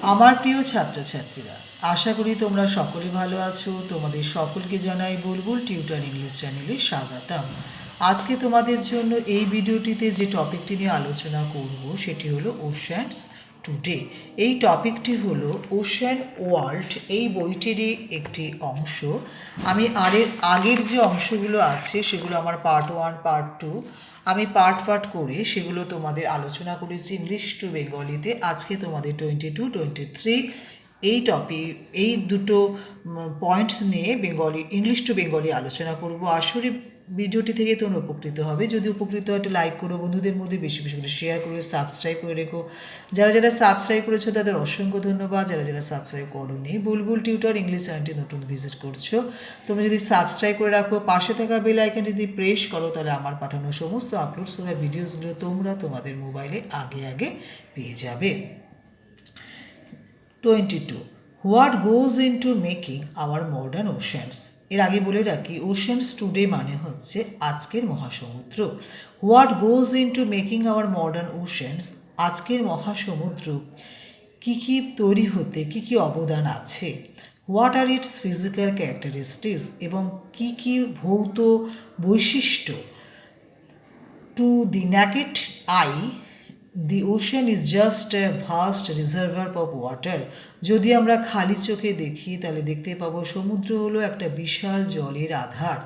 আমার প্রিয় ছাত্রছাত্রীরা, আশা করি তোমরা সকলে ভালো আছো। তোমাদের সকলকে জানাই বুলবুল টিউটার ইংলিশ চ্যানেলে স্বাগতম। আজকে তোমাদের জন্য এই ভিডিওটিতে যে টপিকটি নিয়ে আলোচনা করব, সেটি হলো ওশ্যানস টুডে এই টপিকটি হলো ওশ্যান ওয়ার্ল্ড এই বইটিরই একটি অংশ। আমি আরের আগের যে অংশগুলো আছে, সেগুলো আমার পার্ট ওয়ান পার্ট টু আমি পার্ট পার্ট করে সেগুলো তোমাদের আলোচনা করেছি ইংলিশ টু বেঙ্গলিতে। আজকে তোমাদের টোয়েন্টি টু টোয়েন্টি থ্রি এই টপিক এই দুটো পয়েন্টস নিয়ে বেঙ্গলি ইংলিশ টু বেঙ্গলি আলোচনা করব। আসলে ভিডিওটি থেকে তোমরা উপকৃত হবে। যদি উপকৃত হয় লাইক করো, বন্ধুদের মধ্যে বেশি বেশি করে শেয়ার করে সাবস্ক্রাইব করে রেখো। যারা যারা সাবস্ক্রাইব করেছ, তাদের অসংখ্য ধন্যবাদ। যারা যারা সাবস্ক্রাইব করোনি, বুলবুল টিউটার ইংলিশ চ্যানেলটি নতুন ভিজিট করছ। তোমরা যদি সাবস্ক্রাইব করে রাখো, পাশে থাকা বেল আইকন যদি প্রেস করো, তাহলে আমার পাঠানো সমস্ত আপলোডস করা ভিডিওসগুলো তোমরা তোমাদের মোবাইলে আগে আগে পেয়ে যাবে। Twenty two. What goes into making our modern oceans? এর আগে বলে রাখি ওশানস টুডে মানে হচ্ছে আজকের মহাসমুদ্র। What goes into making our modern oceans? আজকের মহাসমুদ্র কী কী তৈরি হতে কী কী অবদান আছে? What are its physical characteristics এবং কী কী ভৌত বৈশিষ্ট্য? To the naked eye, the ocean is just a vast reservoir of water যদি আমরা খালি চোখে দেখি, তাহলে দেখতে পাবো সমুদ্র হলো একটা বিশাল জলের আধার।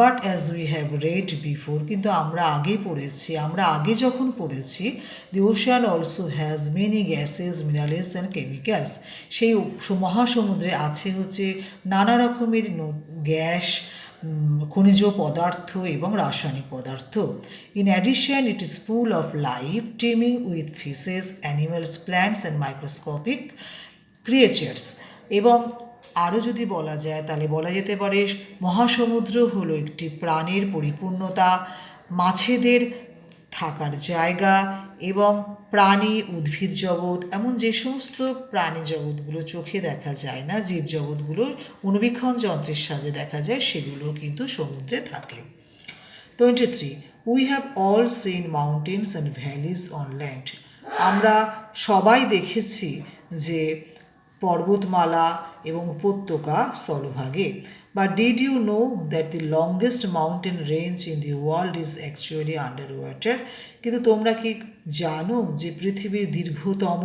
But as we have read before কিন্তু আমরা আগে পড়েছি, আমরা আগে যখন পড়েছি the ocean also has many gases minerals and chemicals সেই মহাসমুদ্রে আছে হচ্ছে নানা রকমের গ্যাস খনিজ পদার্থ এবং রাসায়নিক পদার্থ। In addition it is full of life teeming with fishes animals plants and microscopic creatures এবং আরও যদি বলা যায়, তাহলে বলা যেতে পারে মহাসমুদ্র হলো একটি প্রাণের পরিপূর্ণতা, মাছেদের থাকার জায়গা এবং প্রাণী উদ্ভিদ জগৎ, এমন যে সমস্ত প্রাণী জগৎগুলো চোখে দেখা যায় না, জীব জগৎগুলো অনুবীক্ষণ যন্ত্রের সাহায্যে দেখা যায়, সেগুলো কিন্তু সমুদ্রে থাকে। Twenty three we have all seen mountains and valleys on land আমরা সবাই দেখেছি যে পর্বতমালা এবং উপত্যকা স্থলভাগে। Did you know that the longest mountain range in the world is actually under water কিন্তু তোমরা কি জানো যে পৃথিবীর দীর্ঘতম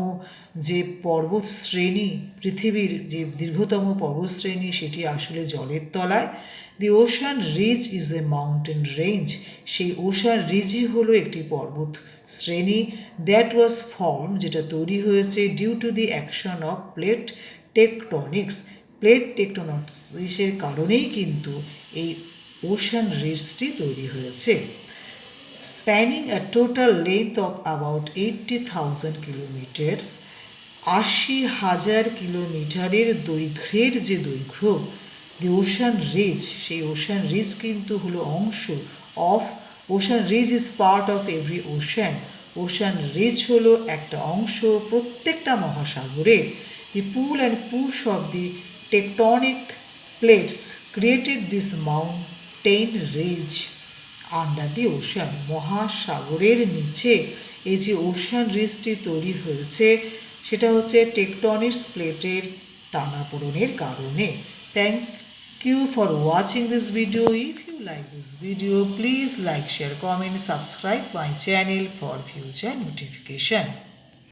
যে পর্বত শ্রেণি পৃথিবীর যে দীর্ঘতম পর্বত শ্রেণি সেটি আসলে জলের তলায়? The ocean ridge is a mountain range সেই ওশান রিজই হলো একটি পর্বত শ্রেণি দ্যাট ওয়াজ ফর্ম যেটা তৈরি হয়েছে due to the action of plate tectonics plate টেকটনিক্সের কারণেই কিন্তু এই ওশান রিজটি তৈরি হয়েছে। Spanning a total length of about eighty thousand kilometres আশি হাজার কিলোমিটারের দৈর্ঘ্যের যে দৈর্ঘ্য দি ওশান রিজ সেই ওশান রিজ কিন্তু হলো অংশ of ocean ridge is part of every ocean ocean ridge হলো একটা অংশ প্রত্যেকটা মহাসাগরের the pull and push of the tectonic plates created this mountain ridge under the ocean মহাসাগরের নিচে এই যে ওশান রিজটি তৈরি হয়েছে, সেটা হচ্ছে টেকটনিক্স প্লেটের টানাপোড়নের কারণে। Thank you for watching this video if you like this video please like share comment subscribe my channel for future notification